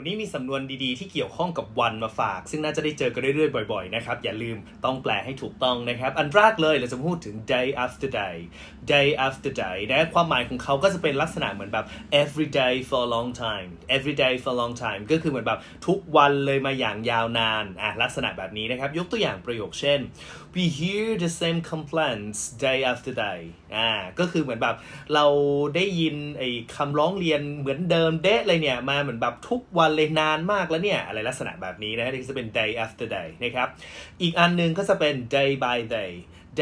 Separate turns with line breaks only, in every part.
วันนี้มีสำนวนดีๆที่เกี่ยวข้องกับวันมาฝาก ซึ่งน่าจะได้เจอกันเรื่อยๆ บ่อยๆ นะครับ อย่าลืมต้องแปลให้ถูกต้องนะครับ อันแรกเลยเราจะพูดถึง day after day day after day นะความหมายของเขาก็จะเป็นลักษณะเหมือนแบบ every day for a long time every day for a long time ก็คือเหมือนแบบทุกวันเลยมาอย่างยาวนานอะลักษณะแบบนี้นะครับ ยกตัวอย่างประโยคเช่น we hear the same complaints day after day อ่าก็คือเหมือนแบบเราได้ยินไอ้คำร้องเรียนเหมือนเดิมเดะเลยเนี่ยมาเหมือนแบบทุกวันเลยนานมากแล้วเนี่ย อะไรลักษณะแบบนี้นะที่จะเป็น day after day นะครับ อีกอันหนึงก็จะเป็น day by day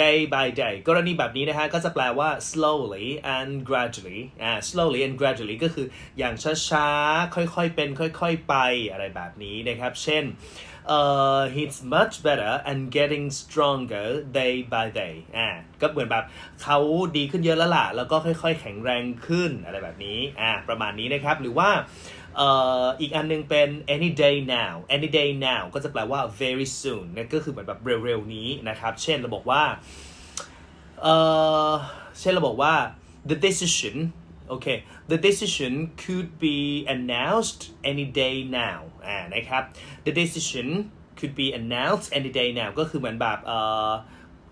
day by day กรณีแบบนี้นะฮะก็จะแปลว่า slowly and gradually อ่า slowly and gradually ก็คืออย่างช้าๆ ค่อยๆ เป็น ค่อยๆ ไปอะไรแบบนี้นะครับ เช่น uh, he's much better and getting stronger day by day อ่าก็เหมือนแบบเขาดีขึ้นเยอะแล้วล่ะ แล้วก็ค่อยๆ แข็งแรงขึ้นอะไรแบบนี้อ่าประมาณนี้นะครับ หรือว่า อีกอันหนึงเป็น any day now any day now ก็จะแปลว่า very soon นะก็คือเหมือนแบบเร็วๆนี้นะครับ เช่นเราบอกว่าเเช่นเราบอกว่า the decision okay the decision could be announced any day now อ่านะครับ the decision could be announced any day now ก็คือเหมือนแบบ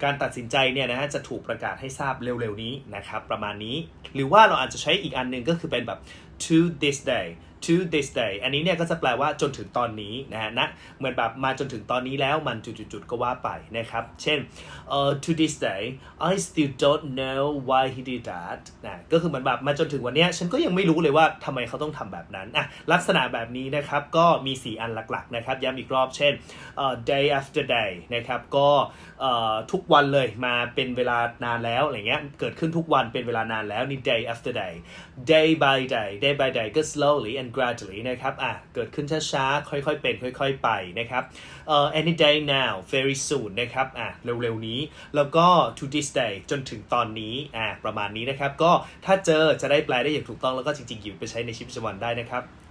การตัดสินใจเนี่ยนะฮะจะถูกประกาศให้ทราบเร็วๆนี้นะครับ ประมาณนี้ หรือว่าเราอาจจะใช้อีกอันหนึ่งก็คือเป็นแบบ to this day to this day อันนี้เนี่ยก็จะแปลว่าจนถึงตอนนี้นะฮะนะเหมือนแบบมาจนถึงตอนนี้แล้วมันจุดๆก็ว่าไปนะครับ เช่นเอ่อ to this day I still don't know why he did that นะก็คือเหมือนแบบมาจนถึงวันนี้ฉันก็ยังไม่รู้เลยว่าทำไมเขาต้องทำแบบนั้นอะลักษณะแบบนี้นะครับก็มี 4 อันหลักๆนะครับย้ำอีกรอบเช่นเอ่อ day after day นะครับก็ทุกวันเลยมาเป็นเวลานานแล้วอะไรเงี้ยเกิดขึ้นทุกวันเป็นเวลานานแล้วนี่ day after day day by day day by day ก็ slowly and gradually นะครับอะเกิดขึ้นช้าๆ ค่อยๆ เป็น ค่อยๆ ไปนะครับเอ่อ any day now very soon นะครับอะเร็วๆ นี้ แล้วก็ to this day จนถึงตอนนี้อะประมาณนี้นะครับ ก็ถ้าเจอจะได้แปลได้อย่างถูกต้องแล้วก็จริงๆหยิบไปใช้ในชีวิตประจำวันได้นะครับ